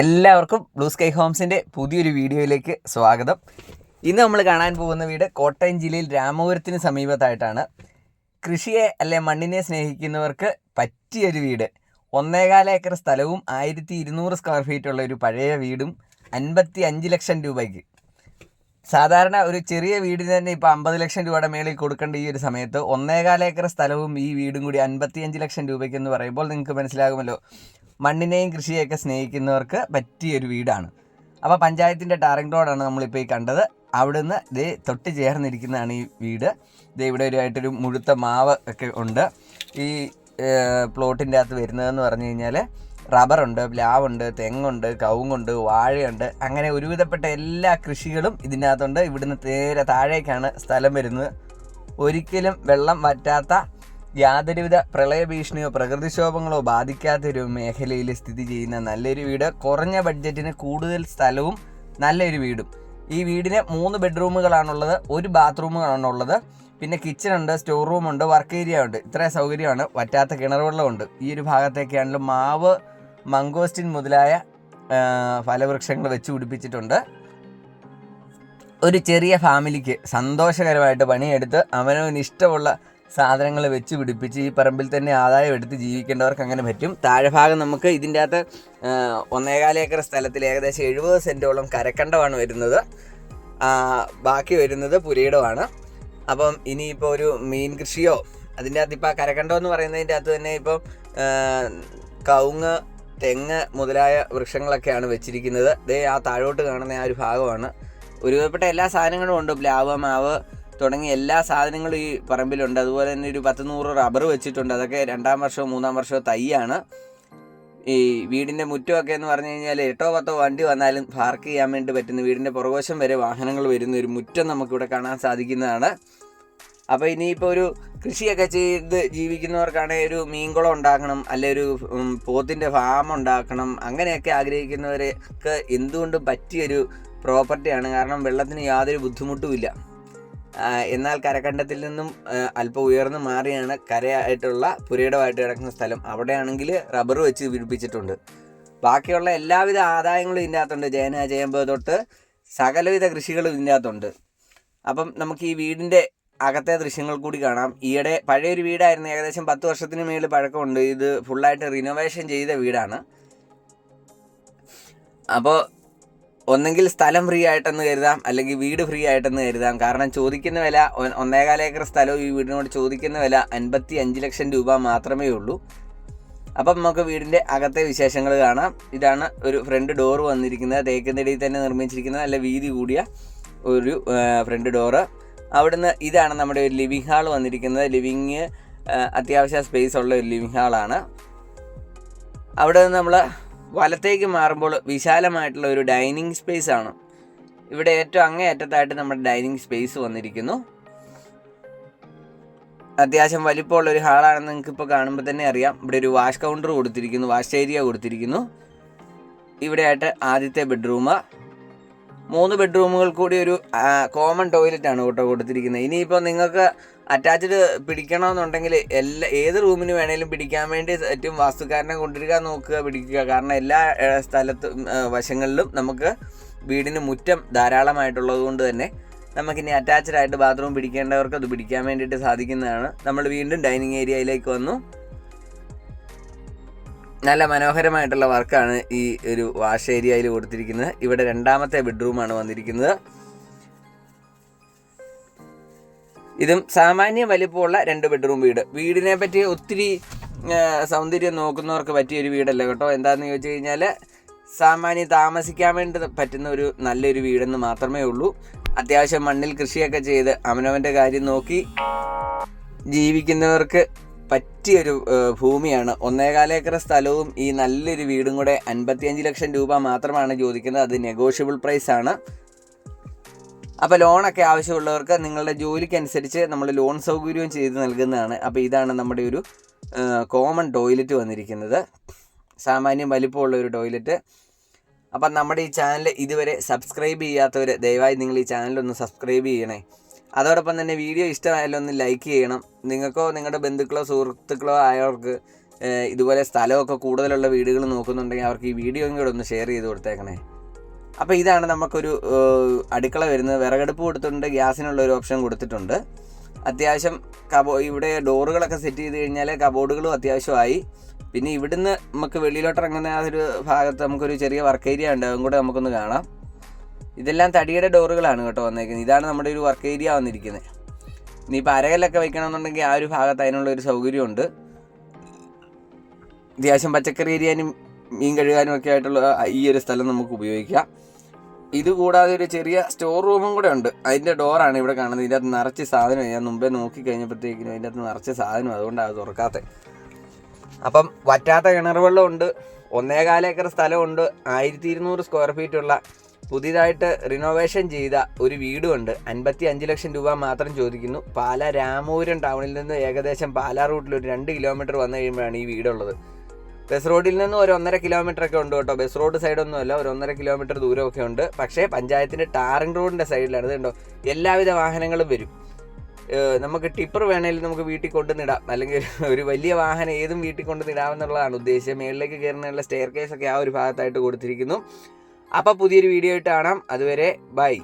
എല്ലാവർക്കും blue sky ഹോംസിന്റെ പുതിയൊരു വീഡിയോയിലേക്ക് സ്വാഗതം. ഇന്ന് നമ്മൾ കാണാൻ പോകുന്ന വീട് കോട്ടയം ജില്ലയിൽ രാമപുരത്തിന് സമീപത്തായിട്ടാണ്. കൃഷിയെ അല്ലെ മണ്ണിനെ സ്നേഹിക്കുന്നവർക്ക് പറ്റിയൊരു വീട്. ഒന്നേകാല ഏക്കർ സ്ഥലവും ആയിരത്തി ഇരുന്നൂറ് സ്ക്വയർ ഫീറ്റ് ഉള്ള ഒരു പഴയ വീടും അൻപത്തി അഞ്ച് ലക്ഷം രൂപയ്ക്ക്. സാധാരണ ഒരു ചെറിയ വീടിന് തന്നെ ഇപ്പോൾ അമ്പത് ലക്ഷം രൂപയുടെ മേളിൽ കൊടുക്കേണ്ട ഈ ഒരു സമയത്ത് ഒന്നേകാല ഏക്കർ സ്ഥലവും ഈ വീടും കൂടി അൻപത്തിയഞ്ച് ലക്ഷം രൂപയ്ക്ക് എന്ന് പറയുമ്പോൾ നിങ്ങൾക്ക് മനസ്സിലാകുമല്ലോ. മണ്ണിനെയും കൃഷിയെയൊക്കെ സ്നേഹിക്കുന്നവർക്ക് പറ്റിയൊരു വീടാണ്. അപ്പോൾ പഞ്ചായത്തിന്റെ ടാറിംഗ് റോഡാണ് നമ്മളിപ്പോൾ ഈ കണ്ടത്. അവിടുന്ന് ദേ തൊട്ട് ചേർന്നിരിക്കുന്നതാണ് ഈ വീട്. ദേ ഇവിടെ ഒരു ആയിട്ടൊരു മുഴുത്ത മാവ് ഒക്കെ ഉണ്ട്. ഈ പ്ലോട്ടിന്റെ അകത്ത് വരുന്നതെന്ന് പറഞ്ഞു കഴിഞ്ഞാൽ റബ്ബറുണ്ട് പ്ലാവുണ്ട് തെങ്ങുണ്ട് കവുങ്ങുണ്ട് വാഴയുണ്ട്. അങ്ങനെ ഒരുവിധപ്പെട്ട എല്ലാ കൃഷികളും ഇതിന്റെ അകത്തുണ്ട് ഇവിടുന്ന് നേരെ താഴേക്കാണ് സ്ഥലം വരുന്നത്. ഒരിക്കലും വെള്ളം വറ്റാത്ത യാതൊരുവിധ പ്രളയ ഭീഷണിയോ പ്രകൃതിക്ഷോഭങ്ങളോ ബാധിക്കാത്തൊരു മേഖലയിൽ സ്ഥിതി ചെയ്യുന്ന നല്ലൊരു വീട് കുറഞ്ഞ ബഡ്ജറ്റിന് കൂടുതൽ സ്ഥലവും നല്ലൊരു വീടും. ഈ വീടിന് മൂന്ന് ബെഡ്റൂമുകളാണുള്ളത് ഒരു ബാത്റൂമുകളാണുള്ളത്. പിന്നെ കിച്ചൺ ഉണ്ട് സ്റ്റോർ റൂം ഉണ്ട് വർക്ക് ഏരിയ ഉണ്ട്. ഇത്രയും സൗകര്യമാണ്. വറ്റാത്ത കിണർ വെള്ളമുണ്ട് ഈ ഒരു ഭാഗത്തേക്കാണെങ്കിലും മാവ് മംഗോസ്റ്റിൻ മുതലായ ഫലവൃക്ഷങ്ങൾ വെച്ച് പിടിപ്പിച്ചിട്ടുണ്ട്. ഒരു ചെറിയ ഫാമിലിക്ക് സന്തോഷകരമായിട്ട് പണിയെടുത്ത് അവനവന് ഇഷ്ടമുള്ള സാധനങ്ങൾ വെച്ച് പിടിപ്പിച്ച് ഈ പറമ്പിൽ തന്നെ ആദായം എടുത്ത് ജീവിക്കേണ്ടവർക്ക് അങ്ങനെ പറ്റും. താഴെഭാഗം നമുക്ക് ഇതിന്റെ അകത്ത് ഒന്നേകാലേക്കർ സ്ഥലത്തിൽ ഏകദേശം എഴുപത് സെന്റോളം കരക്കണ്ടമാണ് വരുന്നത്. ബാക്കി വരുന്നത് പുരയിടമാണ്. അപ്പം ഇനിയിപ്പോൾ ഒരു മീൻ കൃഷിയോ അതിന്റെ അകത്ത് ഇപ്പോൾ കരക്കണ്ടം എന്ന് പറയുന്നതിന്റെ അകത്ത് തന്നെ ഇപ്പം കവുങ്ങ് തെങ്ങ് മുതലായ വൃക്ഷങ്ങളൊക്കെയാണ് വെച്ചിരിക്കുന്നത്. ദേ ആ താഴോട്ട് കാണുന്ന ആ ഒരു ഭാഗമാണ്. ഒരുവിധപ്പെട്ട എല്ലാ സാധനങ്ങളും ഉണ്ട്. പ്ലാവ് മാവ് തുടങ്ങിയ എല്ലാ സാധനങ്ങളും ഈ പറമ്പിലുണ്ട്. അതുപോലെ തന്നെ ഒരു പത്ത് നൂറ് റബ്ബർ വെച്ചിട്ടുണ്ട്. അതൊക്കെ രണ്ടാം വർഷമോ മൂന്നാം വർഷമോ തൈയാണ്. ഈ വീടിന്റെ മുറ്റമൊക്കെ എന്ന് പറഞ്ഞു കഴിഞ്ഞാൽ എട്ടോ പത്തോ വണ്ടി വന്നാലും പാർക്ക് ചെയ്യാൻ വേണ്ടി പറ്റുന്ന വീടിന്റെ പുറകോശം വരെ വാഹനങ്ങൾ വരുന്ന ഒരു മുറ്റം നമുക്കിവിടെ കാണാൻ സാധിക്കുന്നതാണ്. അപ്പോൾ ഇനിയിപ്പോൾ ഒരു കൃഷിയൊക്കെ ചെയ്ത് ജീവിക്കുന്നവർക്കാണെങ്കിൽ ഒരു മീൻകുളം ഉണ്ടാക്കണം അല്ലെ ഒരു പോത്തിന്റെ ഫാം ഉണ്ടാക്കണം അങ്ങനെയൊക്കെ ആഗ്രഹിക്കുന്നവർക്ക് എന്തുകൊണ്ടും പറ്റിയൊരു പ്രോപ്പർട്ടിയാണ് കാരണം വെള്ളത്തിന് യാതൊരു ബുദ്ധിമുട്ടുമില്ല എന്നാൽ കരക്കണ്ടത്തിൽ നിന്നും അല്പം ഉയർന്നു മാറിയാണ് കരയായിട്ടുള്ള പുരയിടമായിട്ട് കിടക്കുന്ന സ്ഥലം. അവിടെയാണെങ്കിൽ റബ്ബർ വെച്ച് പിടിപ്പിച്ചിട്ടുണ്ട് ബാക്കിയുള്ള എല്ലാവിധ ആദായങ്ങളും ഇതിന്റെ അകത്തുണ്ട്. ചേന ചേമ്പ് തൊട്ട് സകലവിധ കൃഷികളും ഇതിന്റെ അകത്തുണ്ട്. അപ്പം നമുക്ക് ഈ വീടിന്റെ അകത്തെ ദൃശ്യങ്ങൾ കൂടി കാണാം. ഈയിടെ പഴയൊരു വീടായിരുന്നു. ഏകദേശം പത്ത് വർഷത്തിന് മേളിൽ പഴക്കമുണ്ട്. ഇത് ഫുള്ളായിട്ട് റിനോവേഷൻ ചെയ്ത വീടാണ്. അപ്പോൾ ഒന്നെങ്കിൽ സ്ഥലം ഫ്രീ ആയിട്ടെന്ന് കരുതാം അല്ലെങ്കിൽ വീട് ഫ്രീ ആയിട്ടെന്ന് കരുതാം. കാരണം ചോദിക്കുന്ന വില ഒന്നേകാല ഏക്കർ സ്ഥലവും ഈ വീടിനോട് ചോദിക്കുന്ന വില അൻപത്തി അഞ്ച് ലക്ഷം രൂപ മാത്രമേ ഉള്ളൂ. അപ്പം നമുക്ക് വീടിന്റെ അകത്തെ വിശേഷങ്ങൾ കാണാം. ഇതാണ് ഒരു ഫ്രണ്ട് ഡോർ വന്നിരിക്കുന്നത്. തേക്കുന്നടിയിൽ തന്നെ നിർമ്മിച്ചിരിക്കുന്ന നല്ല വീതി കൂടിയ ഒരു ഫ്രണ്ട് ഡോറ് അവിടുന്ന് ഇതാണ് നമ്മുടെ ഒരു ലിവിങ് ഹാൾ വന്നിരിക്കുന്നത്. ലിവിങ് അത്യാവശ്യ സ്പേസ് ഉള്ള ഒരു ലിവിങ് ഹാളാണ് അവിടെ നിന്ന് നമ്മൾ വലത്തേക്ക് മാറുമ്പോൾ വിശാലമായിട്ടുള്ള ഒരു ഡൈനിങ് സ്പേസ് ആണ്. ഇവിടെ ഏറ്റവും അങ്ങേയറ്റത്തായിട്ട് നമ്മുടെ ഡൈനിങ് സ്പേസ് വന്നിരിക്കുന്നു. അത്യാവശ്യം വലിപ്പമുള്ള ഒരു ഹാളാണെന്ന് നിങ്ങൾക്ക് ഇപ്പോൾ കാണുമ്പോൾ തന്നെ അറിയാം. ഇവിടെ ഒരു വാഷ് കൗണ്ടർ കൊടുത്തിരിക്കുന്നു വാഷ് ഏരിയ കൊടുത്തിരിക്കുന്നു. ഇവിടെയായിട്ട് ആദ്യത്തെ ബെഡ്റൂം മൂന്ന് ബെഡ്റൂമുകൾ കൂടി ഒരു കോമൺ ടോയ്ലറ്റ് ആണ് കേട്ടോ കൊടുത്തിരിക്കുന്നത്. ഇനിയിപ്പോൾ നിങ്ങൾക്ക് അറ്റാച്ച്ഡ് പിടിക്കണമെന്നുണ്ടെങ്കിൽ എല്ലാ ഏത് റൂമിന് വേണേലും പിടിക്കാൻ വേണ്ടി ഏറ്റവും വാസ്തുക്കാരനെ കൊണ്ടുവരിക നോക്കുക പിടിക്കുക. കാരണം എല്ലാ സ്ഥലത്തും വശങ്ങളിലും നമുക്ക് വീടിന് മുറ്റം ധാരാളമായിട്ടുള്ളത് കൊണ്ട് തന്നെ നമുക്കിനി അറ്റാച്ച്ഡ് ആയിട്ട് ബാത്റൂം പിടിക്കേണ്ടവർക്ക് അത് പിടിക്കാൻ വേണ്ടിയിട്ട് സാധിക്കുന്നതാണ്. നമ്മൾ വീണ്ടും ഡൈനിങ് ഏരിയയിലേക്ക് വന്നു. നല്ല മനോഹരമായിട്ടുള്ള വർക്കാണ് ഈ ഒരു വാഷ് ഏരിയയിൽ കൊടുത്തിരിക്കുന്നത്. ഇവിടെ രണ്ടാമത്തെ ബെഡ്റൂമാണ് വന്നിരിക്കുന്നത്. ഇതും സാമാന്യ വലിപ്പമുള്ള രണ്ട് ബെഡ്റൂം വീട്. വീടിനെ പറ്റി ഒത്തിരി സൗന്ദര്യം നോക്കുന്നവർക്ക് പറ്റിയ ഒരു വീടല്ല കേട്ടോ. എന്താണെന്ന് ചോദിച്ചു കഴിഞ്ഞാൽ സാമാന്യം താമസിക്കാൻ വേണ്ടി പറ്റുന്ന ഒരു നല്ലൊരു വീടെന്ന് മാത്രമേ ഉള്ളൂ. അത്യാവശ്യം മണ്ണിൽ കൃഷിയൊക്കെ ചെയ്ത് അവനവന്റെ കാര്യം നോക്കി ജീവിക്കുന്നവർക്ക് പറ്റിയൊരു ഭൂമിയാണ്. ഒന്നേകാല ഏക്കർ സ്ഥലവും ഈ നല്ലൊരു വീടും കൂടെ അൻപത്തിയഞ്ച് ലക്ഷം രൂപ മാത്രമാണ് ചോദിക്കുന്നത്. അത് നെഗോഷ്യബിൾ പ്രൈസ് ആണ്. അപ്പോൾ ലോണൊക്കെ ആവശ്യമുള്ളവർക്ക് നിങ്ങളുടെ ജോലിക്കനുസരിച്ച് നമ്മൾ ലോൺ സൗകര്യവും ചെയ്ത് നൽകുന്നതാണ്. അപ്പോൾ ഇതാണ് നമ്മുടെ ഒരു കോമൺ ടോയ്ലറ്റ് വന്നിരിക്കുന്നത്. സാമാന്യം വലിപ്പമുള്ള ഒരു ടോയ്ലറ്റ് അപ്പം നമ്മുടെ ഈ ചാനൽ ഇതുവരെ സബ്സ്ക്രൈബ് ചെയ്യാത്തവർ ദയവായി നിങ്ങൾ ഈ ചാനലൊന്ന് സബ്സ്ക്രൈബ് ചെയ്യണേ. അതോടൊപ്പം തന്നെ വീഡിയോ ഇഷ്ടമായാലും ഒന്ന് ലൈക്ക് ചെയ്യണം. നിങ്ങൾക്കോ നിങ്ങളുടെ ബന്ധുക്കളോ സുഹൃത്തുക്കളോ ആയവർക്ക് ഇതുപോലെ സ്ഥലമൊക്കെ കൂടുതലുള്ള വീടുകൾ നോക്കുന്നുണ്ടെങ്കിൽ അവർക്ക് ഈ വീഡിയോയും കൂടെ ഒന്ന് ഷെയർ ചെയ്ത് കൊടുത്തേക്കണേ. അപ്പോൾ ഇതാണ് നമുക്കൊരു അടുക്കള വരുന്നത്. വിറകടുപ്പ് കൊടുത്തിട്ടുണ്ട്. ഗ്യാസിനുള്ള ഒരു ഓപ്ഷൻ കൊടുത്തിട്ടുണ്ട്. അത്യാവശ്യം കബോ ഇവിടെ ഡോറുകളൊക്കെ സെറ്റ് ചെയ്ത് കഴിഞ്ഞാൽ കബോർഡുകളും അത്യാവശ്യമായി. പിന്നെ ഇവിടുന്ന് നമുക്ക് വെളിയിലോട്ട് ഇറങ്ങുന്ന ആ ഒരു ഭാഗത്ത് നമുക്കൊരു ചെറിയ വർക്ക് ഏരിയ ഉണ്ട്. അതും കൂടെ നമുക്കൊന്ന് കാണാം. ഇതെല്ലാം തടിയുടെ ഡോറുകളാണ് കേട്ടോ വന്നേക്കുന്നത്. ഇതാണ് നമ്മുടെ ഒരു വർക്ക് ഏരിയ വന്നിരിക്കുന്നത്. ഇനിയിപ്പോൾ അരകല്ലൊക്കെ വെക്കണമെന്നുണ്ടെങ്കിൽ ആ ഒരു ഭാഗത്ത് അതിനുള്ള ഒരു സൗകര്യമുണ്ട്. അത്യാവശ്യം പച്ചക്കറി എരിയാനും മീൻ കഴുകാനും ഒക്കെ ആയിട്ടുള്ള ഈ ഒരു സ്ഥലം നമുക്ക് ഉപയോഗിക്കാം. ഇത് കൂടാതെ ഒരു ചെറിയ സ്റ്റോർ റൂമും കൂടെ ഉണ്ട്. അതിന്റെ ഡോറാണ് ഇവിടെ കാണുന്നത്. ഇതിന്റെ അകത്ത് നിറച്ച് സാധനം ഞാൻ മുമ്പേ നോക്കി കഴിഞ്ഞപ്പോഴത്തേക്കിനും അതിന്റെ അകത്ത് നിറച്ച് സാധനം അതുകൊണ്ടാണ് അത് തുറക്കാത്തത്. അപ്പം വറ്റാത്ത കിണർ വെള്ളമുണ്ട് ഒന്നേകാല ഏക്കർ സ്ഥലമുണ്ട് ആയിരത്തി ഇരുന്നൂറ് സ്ക്വയർ ഫീറ്റ് ഉള്ള പുതിയതായിട്ട് റിനോവേഷൻ ചെയ്ത ഒരു വീടുമുണ്ട് അൻപത്തി അഞ്ച് ലക്ഷം രൂപ മാത്രം ചോദിക്കുന്നു. പാല രാമൂരം ടൗണിൽ നിന്ന് ഏകദേശം പാലാ റൂട്ടിൽ ഒരു രണ്ട് കിലോമീറ്റർ വന്നു കഴിയുമ്പോഴാണ് ഈ വീടുള്ളത്. ബസ് റോഡിൽ നിന്ന് ഒരു ഒന്നര കിലോമീറ്റർ ഒക്കെ ഉണ്ട് കേട്ടോ. ബസ് റോഡ് സൈഡൊന്നും അല്ല ഒരു ഒന്നര കിലോമീറ്റർ ദൂരമൊക്കെ ഉണ്ട്. പക്ഷേ പഞ്ചായത്തിന്റെ ടാറിംഗ് റോഡിന്റെ സൈഡിലാണ് ഇതുണ്ടോ എല്ലാവിധ വാഹനങ്ങളും വരും. നമുക്ക് ടിപ്പർ വേണമെങ്കിൽ നമുക്ക് വീട്ടിൽ കൊണ്ടുവന്നിടാം. അല്ലെങ്കിൽ ഒരു വലിയ വാഹനം ഏതും വീട്ടിൽ കൊണ്ടുവന്നിടാമെന്നുള്ളതാണ് ഉദ്ദേശം. മേളിലേക്ക് കയറുന്നതിനുള്ള സ്റ്റെയർ കേസൊക്കെ ആ ഒരു ഭാഗത്തായിട്ട് കൊടുത്തിരിക്കുന്നു. അപ്പോൾ പുതിയൊരു വീഡിയോ ആയിട്ട് കാണാം. അതുവരെ ബൈ